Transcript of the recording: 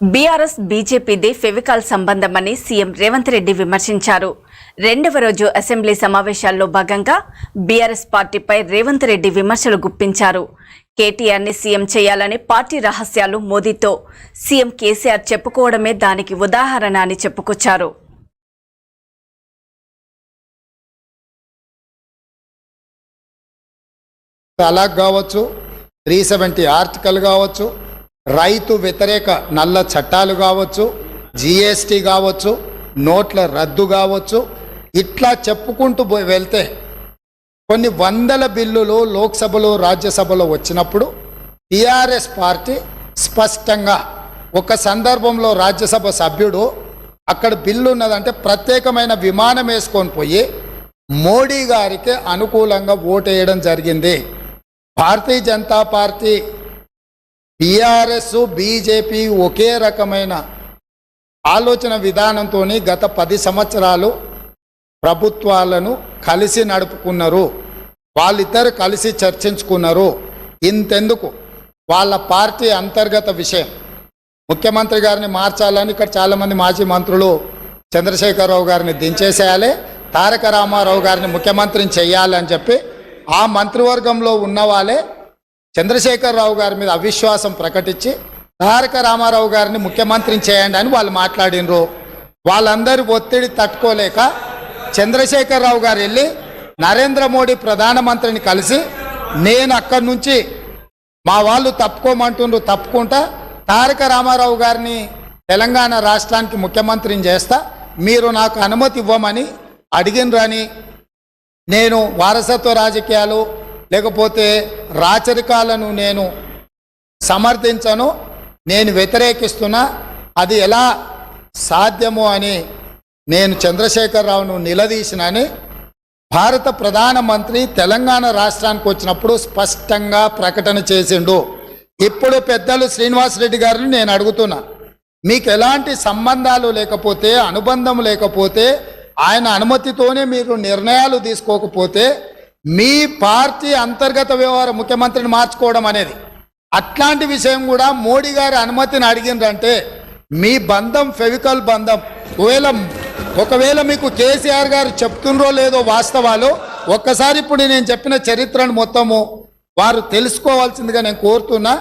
BRS బీజేపీది ఫెవికాల్ సంబంధమని CM Revanth Reddy విమర్శించారు. రెండవ రోజు అసెంబ్లీ సమావేశాల్లో భాగంగా బీఆర్ఎస్ పార్టీపై రేవంత్ రెడ్డి విమర్శలు గుప్పించారు. కేటీఆర్ని సీఎం చేయాలని పార్టీ రహస్యాలు మోదీతో. సీఎం కేసీఆర్ చెప్పుకోవడమే దానికి ఉదాహరణ అని చెప్పుకొచ్చారు. అలాగ్ కావచ్చు త్రీ సెవెంటీ ఆర్టికల్ కావచ్చు రైతు వ్యతిరేక నల్ల చట్టాలు కావచ్చు జిఎస్టీ కావచ్చు నోట్ల రద్దు కావచ్చు ఇట్లా చెప్పుకుంటూ పోయి వెళ్తే కొన్ని వందల బిల్లులు లోక్సభలో రాజ్యసభలో వచ్చినప్పుడు టిఆర్ఎస్ పార్టీ స్పష్టంగా ఒక సందర్భంలో రాజ్యసభ సభ్యుడు అక్కడ బిల్లు ఉన్నదంటే ప్రత్యేకమైన విమానం వేసుకొని పోయి మోడీ గారికి అనుకూలంగా ఓటేయడం జరిగింది. Bharatiya Janata party TRS BJP ఒకే రకమైన ఆలోచన విధానంతో గత పది సంవత్సరాలు ప్రభుత్వాలను కలిసి నడుపుకున్నారు. వాళ్ళిద్దరు కలిసి చర్చించుకున్నారు. ఇంతెందుకు? వాళ్ళ పార్టీ అంతర్గత విషయం. ముఖ్యమంత్రి గారిని మార్చాలని ఇక్కడ చాలామంది మాజీ మంత్రులు చంద్రశేఖరరావు గారిని దించేసేయాలి తారక రామారావు గారిని ముఖ్యమంత్రిని చేయాలని చెప్పి ఆ మంత్రివర్గంలో ఉన్న వాళ్ళే చంద్రశేఖరరావు గారి మీద అవిశ్వాసం ప్రకటించి తారక రామారావు గారిని ముఖ్యమంత్రిని చేయండి అని వాళ్ళు మాట్లాడినరు. వాళ్ళందరి ఒత్తిడి తట్టుకోలేక చంద్రశేఖరరావు గారు వెళ్ళి నరేంద్ర మోడీ ప్రధానమంత్రిని కలిసి నేను అక్కడి నుంచి మా వాళ్ళు తప్పుకోమంటుండ్రు తప్పుకుంటా తారక రామారావు గారిని తెలంగాణ రాష్ట్రానికి ముఖ్యమంత్రిని చేస్తా మీరు నాకు అనుమతి ఇవ్వమని అడిగినరని నేను వారసత్వ రాజకీయాలు లేకపోతే రాచరికాలను నేను సమర్థించను నేను వ్యతిరేకిస్తున్నా అది ఎలా సాధ్యము అని నేను చంద్రశేఖరరావును నిలదీసినని భారత ప్రధానమంత్రి తెలంగాణ రాష్ట్రానికి వచ్చినప్పుడు స్పష్టంగా ప్రకటన చేసిండు. ఇప్పుడు పెద్దలు శ్రీనివాసరెడ్డి గారిని నేను అడుగుతున్నా. మీకు ఎలాంటి సంబంధాలు లేకపోతే అనుబంధం లేకపోతే ఆయన అనుమతితోనే మీరు నిర్ణయాలు తీసుకోకపోతే మీ పార్టీ అంతర్గత వ్యవహార ముఖ్యమంత్రిని మార్చుకోవడం అనేది. అట్లాంటి విషయం కూడా మోడీ గారి అనుమతిని అడిగిండ్రంటే మీ బంధం ఫెవికల్ బంధం. ఒకవేళ ఒకవేళ మీకు కేసీఆర్ గారు చెప్తుండ్రో లేదో వాస్తవాలు ఒక్కసారి ఇప్పుడు నేను చెప్పిన చరిత్రను మొత్తము వారు తెలుసుకోవాల్సిందిగా నేను కోరుతున్నా.